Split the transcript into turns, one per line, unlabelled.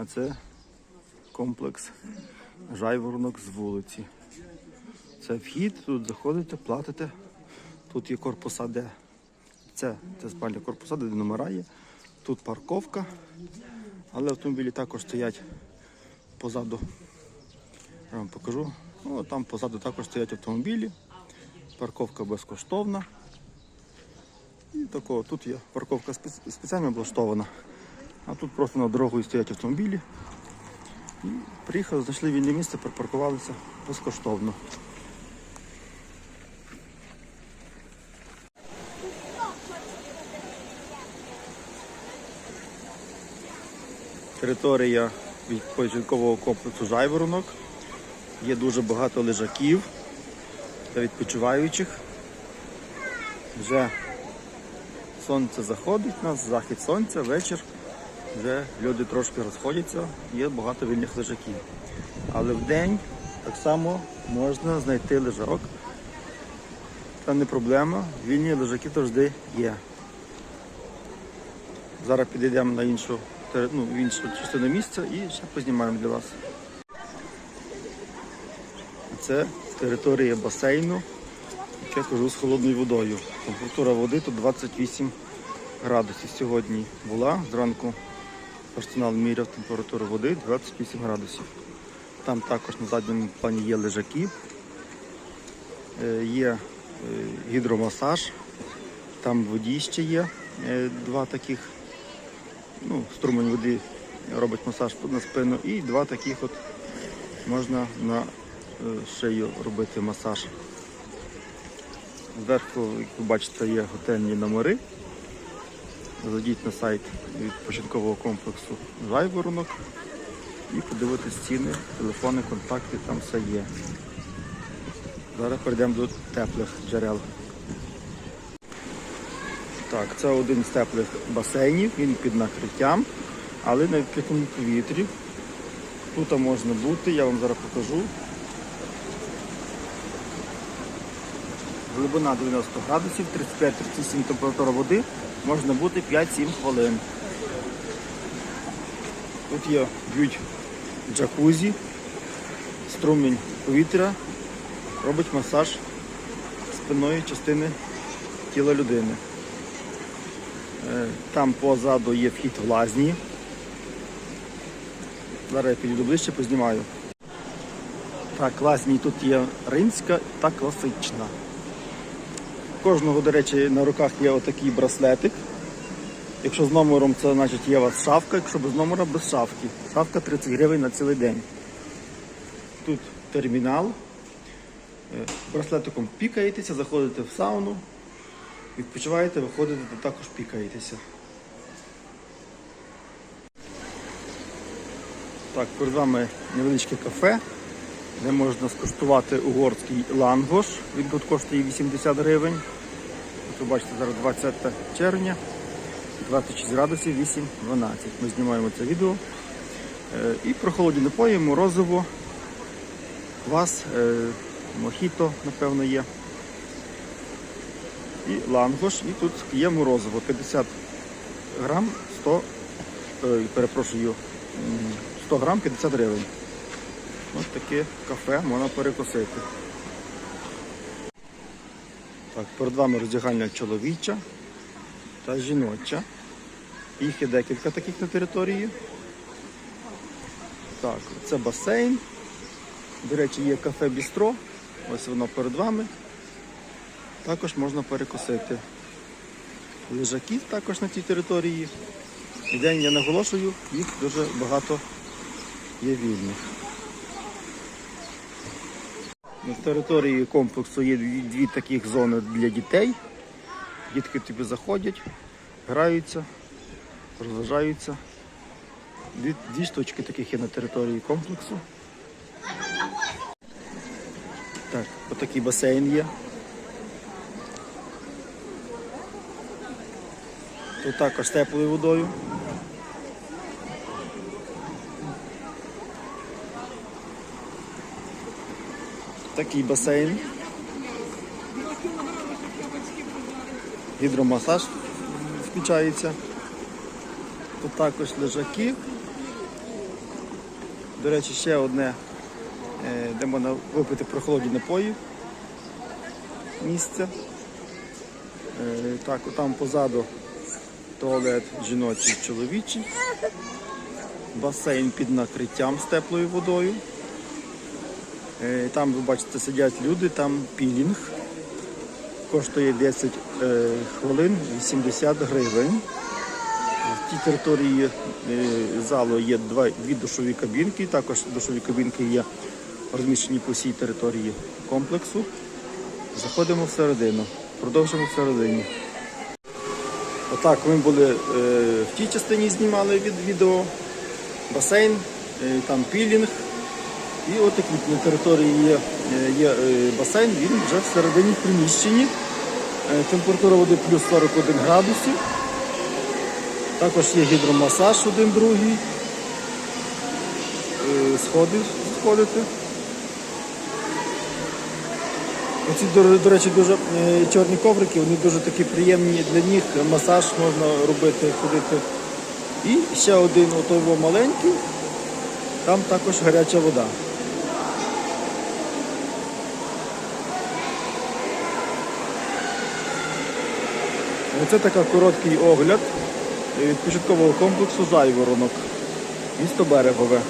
А це комплекс жайворонок з вулиці. Це вхід, тут заходите, платите. Тут є корпуса, де це, це спальня корпуса, де номера є. Тут парковка, але автомобілі також стоять позаду. Я вам покажу. Ну, там позаду також стоять автомобілі. Парковка безкоштовна. І такого, тут є парковка спеціально облаштована. А тут просто над дорогою стоять автомобілі. І приїхали, знайшли вільне місце, припаркувалися безкоштовно. Територія відпочинкового комплексу Жайворонок. Є дуже багато лежаків та відпочиваючих. Вже сонце заходить у нас, захід сонця, вечір. Вже люди трошки розходяться, є багато вільних лежаків. Але в день так само можна знайти лежак. Це не проблема, вільні лежаки завжди є. Зараз підійдемо на іншу, ну, в іншу частину місця і ще познімаємо для вас. Це територія басейну, як я кажу, з холодною водою. Температура води тут 28 градусів сьогодні була. Зранку персонал міряв температуру води 28 градусів. Там також на задньому плані є лежаки, е, є е, гідромасаж, там в воді ще є е, два таких, ну, струмень води робить масаж на спину і два таких от можна на шию робити масаж. Зверху, як ви бачите, є готельні номери. Зайдіть на сайт відпочинкового комплексу Жайворонок і подивитись ціни, телефони, контакти, там все є. Зараз перейдемо до теплих джерел. Так, це один з теплих басейнів, він під накриттям, але на відкритому повітрі. Тут можна бути, я вам зараз покажу. Глибина 90 градусів, 35-37 температура води, можна бути 5-7 хвилин. Тут є б'ють джакузі, струмінь повітря, робить масаж спинної частини тіла людини. Е, Там позаду є вхід в лазні. Зараз я підійду ближче, познімаю. Так, лазні тут є римська та класична. Кожного, до речі, на руках є отакий браслетик. Якщо з номером, це значить є у вас шафка, якщо без номера без шафки. Шафка 30 гривень на цілий день. Тут термінал. Е, Браслетиком пікаєтеся, заходите в сауну, відпочиваєте, виходите, та також пікаєтеся. Так, перед вами невеличке кафе, де можна скуштувати угорський лангош. Він тут коштує 80 гривень. От ви бачите, зараз 20 червня, 26 градусів, 8-12. Ми знімаємо це відео. Е, І прохолодні напої, морозиво, квас, е, мохіто, напевно, є. І лангош, і тут є морозиво. 50 грам, 100, е, перепрошую, 100 грам 50 гривень. Ось таке кафе можна перекусити. Так, перед вами роздягальня чоловіча та жіноча. Їх є декілька таких на території. Так, це басейн. До речі, є кафе Бістро. Ось воно перед вами. Також можна перекусити. Лежаків також на цій території. День я наголошую, їх дуже багато є вільних. На території комплексу є дві, таких зони для дітей. Дітки тобі заходять, граються, розважаються. Дві, дві штучки таких є на території комплексу. Так, отакий басейн є. Тут також теплою водою. Такий басейн. Гідромасаж включається. Тут також лежаки. До речі, ще одне, е, де можна випити прохолодні напої. Місце. Е, Так, там позаду туалет жіночий, чоловічий. Басейн під накриттям з теплою водою. Е, Там, ви бачите, сидять люди, там пілінг. Коштує 10 е, хвилин 80 гривень. В тій території е, залу є дві душові кабінки. Також душові кабінки є розміщені по всій території комплексу. Заходимо всередину. Продовжимо всередині. Отак ми були в тій частині, знімали від відео. Басейн, там пілінг. І от такий на території є, е, є е, басейн, він вже всередині в приміщенні. Е, Температура води плюс 41 градусів. Також є гідромасаж один другий. Сходи сходити. Оці, до, речі, дуже чорні коврики, вони дуже такі приємні для ніг. Масаж можна робити, ходити. І ще один отой во маленький, там також гаряча вода. Оце така короткий огляд від початкового комплексу Зайворонок. Місто Берегове.